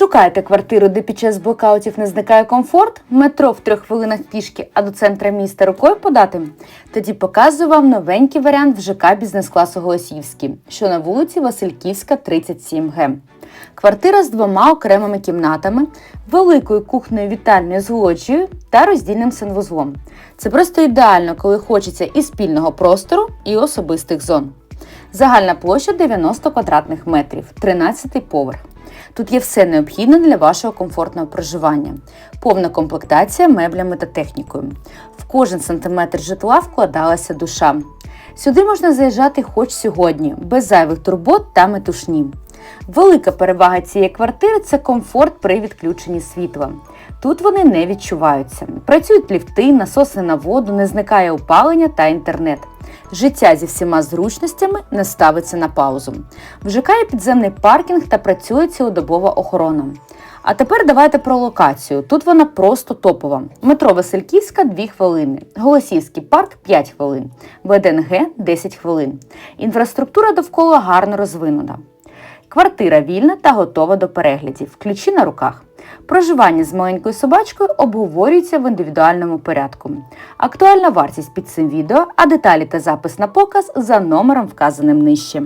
Шукаєте квартиру, де під час блокаутів не зникає комфорт, метро в трьох хвилинах пішки, а до центра міста рукою подати? Тоді показую вам новенький варіант в ЖК бізнес-класу Голосіївський, що на вулиці Васильківська, 37Г. Квартира з двома окремими кімнатами, великою кухнею вітальною з лоджією та роздільним санвузлом. Це просто ідеально, коли хочеться і спільного простору, і особистих зон. Загальна площа 90 квадратних метрів, 13 поверх. Тут є все необхідне для вашого комфортного проживання, повна комплектація меблями та технікою. В кожен сантиметр житла вкладалася душа. Сюди можна заїжджати хоч сьогодні, без зайвих турбот та метушні. Велика перевага цієї квартири це комфорт при відключенні світла. Тут вони не відчуваються. Працюють ліфти, насоси на воду, не зникає опалення та інтернет. Життя зі всіма зручностями не ставиться на паузу. В ЖК є підземний паркінг та працює цілодобова охорона. А тепер давайте про локацію. Тут вона просто топова. Метро Васильківська 2 хвилини, Голосівський парк 5 хвилин, ВДНГ 10 хвилин. Інфраструктура довкола гарно розвинена. Квартира вільна та готова до переглядів. Ключі на руках. Проживання з маленькою собачкою обговорюється в індивідуальному порядку. Актуальна вартість під цим відео, а деталі та запис на показ за номером вказаним нижче.